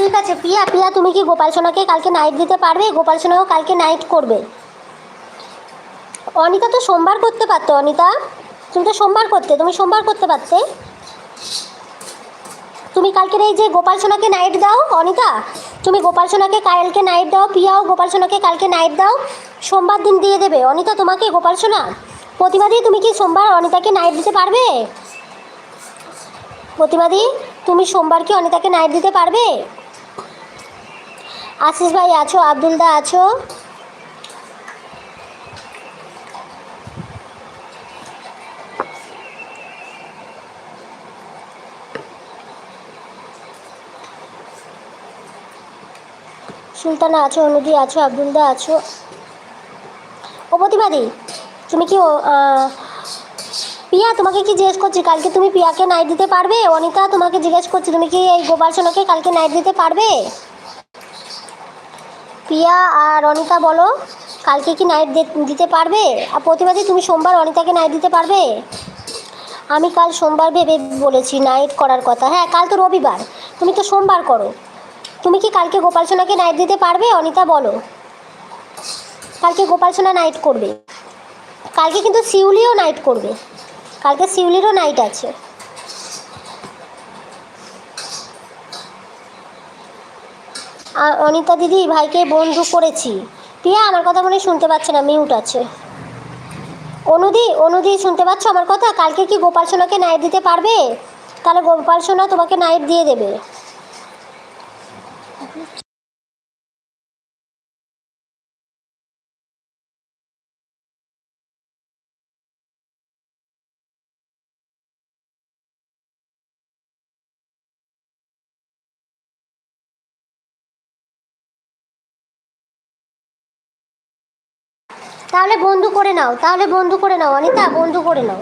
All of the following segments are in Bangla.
ঠিক আছে পিয়া পিয়া তুমি কি গোপাল সোনাকে কালকে নাইট দিতে পারবে? গোপাল সোনাও কালকে নাইট করবে। অনিতা তো সোমবার করতে পারতো, অনিতা। তুমি তো সোমবার করতে, তুমি সোমবার করতে পারতে। তুমি কালকের এই যে গোপাল সোনাকে নাইট দাও, অনিতা, তুমি গোপাল সোনাকে কালকে নাইট দাও পিয়াও গোপাল সোনাকে কালকে নাইট দাও, সোমবার দিন দিয়ে দেবে। অনিতা, তোমাকে গোপাল সোনা, প্রতিবাদী তুমি কি সোমবার অনিতাকে নাইট দিতে পারবে? প্রতিবাদী তুমি সোমবার কি অনিতাকে নাইট দিতে পারবে? আশিস ভাই আছো, আব্দুল দা আছো? সুলতানা আছো, অনুদি আছো, আব্দুল দা আছো। ও প্রতিবাদী, তুমি কি পিয়া তোমাকে কি জিজ্ঞেস করছি? কালকে তুমি পিয়াকে নাইট দিতে পারবে? অনিতা তোমাকে জিজ্ঞেস করছি, তুমি কি এই গোপাল সোনাকে কালকে নাইট দিতে পারবে? পিয়া আর অনিতা বলো, কালকে কি নাইট দিতে পারবে? আর প্রতিবাদী তুমি সোমবার অনিতাকে নাইট দিতে পারবে? আমি কাল সোমবার ভেবে বলেছি নাইট করার কথা। হ্যাঁ কাল তো রবিবার। তুমি তো সোমবার করো। তুমি কি কালকে গোপাল সোনাকে নাইট দিতে পারবে? অনিতা বলো। কালকে গোপাল সোনা নাইট করবে। কালকে কিন্তু শিউলিও নাইট করবে। কালকে শিউলিরও নাইট আছে। অনিতা দিদি ভাইকে বন্ধু করেছি। প্রিয়া, আমার কথা মনে শুনতে পাচ্ছে না মিউট আছে। অনুদি অনুদি, শুনতে পাচ্ছ আমার কথা? কালকে কি গোপাল সোনাকে নাইট দিতে পারবে? তাহলে গোপাল সোনা তোমাকে নাইট দিয়ে দেবে। তাহলে বন্ধু করে নাও তাহলে বন্ধু করে নাও অনিতা বন্ধু করে নাও।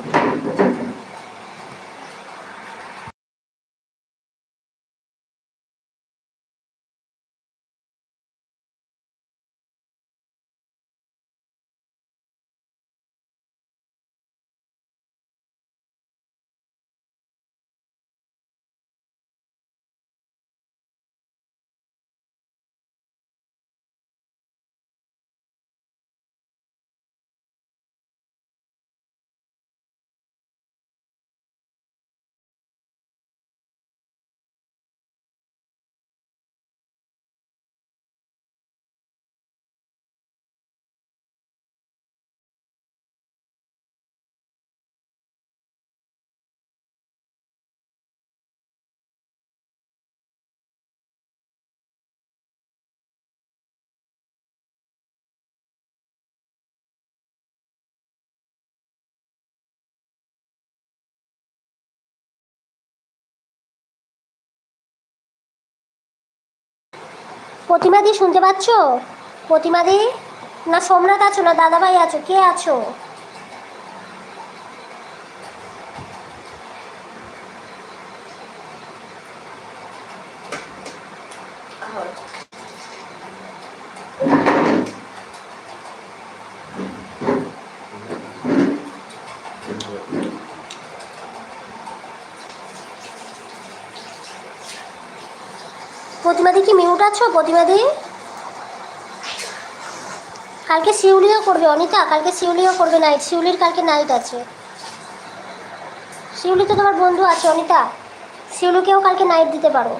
প্রতিমাদি শুনতে পাচ্ছ? প্রতিমাদি না সোমনাথ আছো না দাদাভাই আছো? কে আছো? প্রতিমাদি কি মিউট আছো? প্রতিমাদি কালকে শিউলিও করবে, অনিতা। কালকে শিউলিও করবে নাইট শিউলির কালকে নাইট আছে। শিউলি তো তোমার বন্ধু আছে, অনিতা। শিউলিকেও কালকে নাইট দিতে পারো।